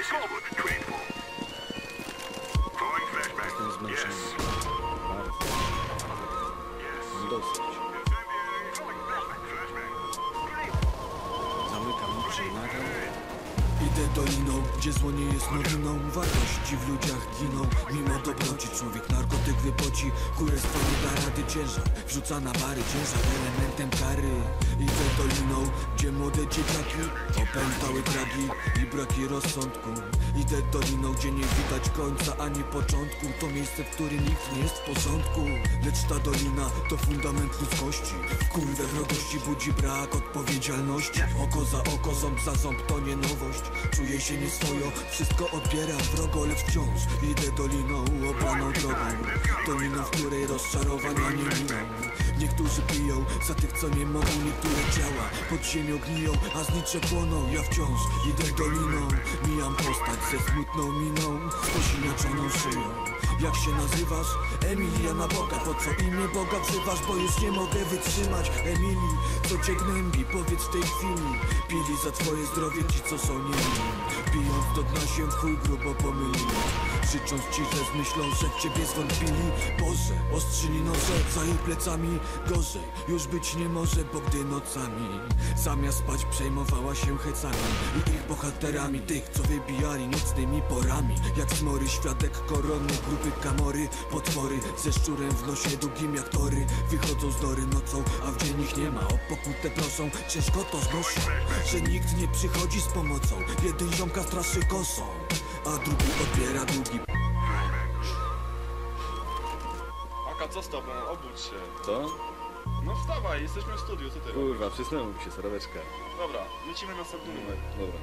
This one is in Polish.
Jestem zmęczony. Bardzo. Mam dosyć. Zamykam oczy gdzie zło nie jest nowinną Wartości w ludziach giną Mimo dobroci człowiek narkotyk wypoci Kurestwo nie da rady ciężar Wrzuca na bary ciężar elementem kary Idę doliną, młode dzieciaki Opętały dragi i braki rozsądku. Idę doliną, gdzie nie widać końca ani początku. To miejsce, w którym nikt nie jest w porządku. Lecz ta dolina to fundament ludzkości. W kurwę wrogości budzi brak odpowiedzialności. Oko za oko, ząb za ząb to nie nowość. Czuję się nieswojo, wszystko odbieram wrogo Lecz wciąż idę doliną obraną drogą. Doliną, w której rozczarowania nie miną Niektórzy piją za tych, co nie mogą Niektóre ciała pod ziemią gniją A znicze płoną, ja wciąż idę doliną Mijam postać ze smutną miną Z posiniaczoną szyją. Jak się nazywasz? Emilia na Boga Po co imię Boga wzywasz? Bo już nie mogę wytrzymać. Emilii, co cię gnębi? Powiedz w tej chwili. Pili za twoje zdrowie ci, co są niemili. Pijąc do dna się w chuj grubo pomylili Życząc ci, że z myślą, że ciebie zwątpili. Boże, ostrzyli noże za ich plecami. Gorzej, już być nie może, bo gdy nocami Zamiast spać przejmowała się hecami I ich bohaterami. Tych, co wybijali nocnymi porami. Jak smory, świadek koronny Grupy kamory, potwory. Ze szczurem w nosie długim jak tory. Wychodzą z nory nocą, a w dzień ich nie ma. O pokutę proszą, ciężko to znoszą Że nikt nie przychodzi z pomocą. Jeden ziomka straszy kosą A drugi odbiera długi Aka, co z tobą? Obudź się. Co? No wstawaj, jesteśmy w studiu, co ty robisz? Kurwa, przysnęło mi się, soroweczka. Dobra, lecimy następny numer. Dobra.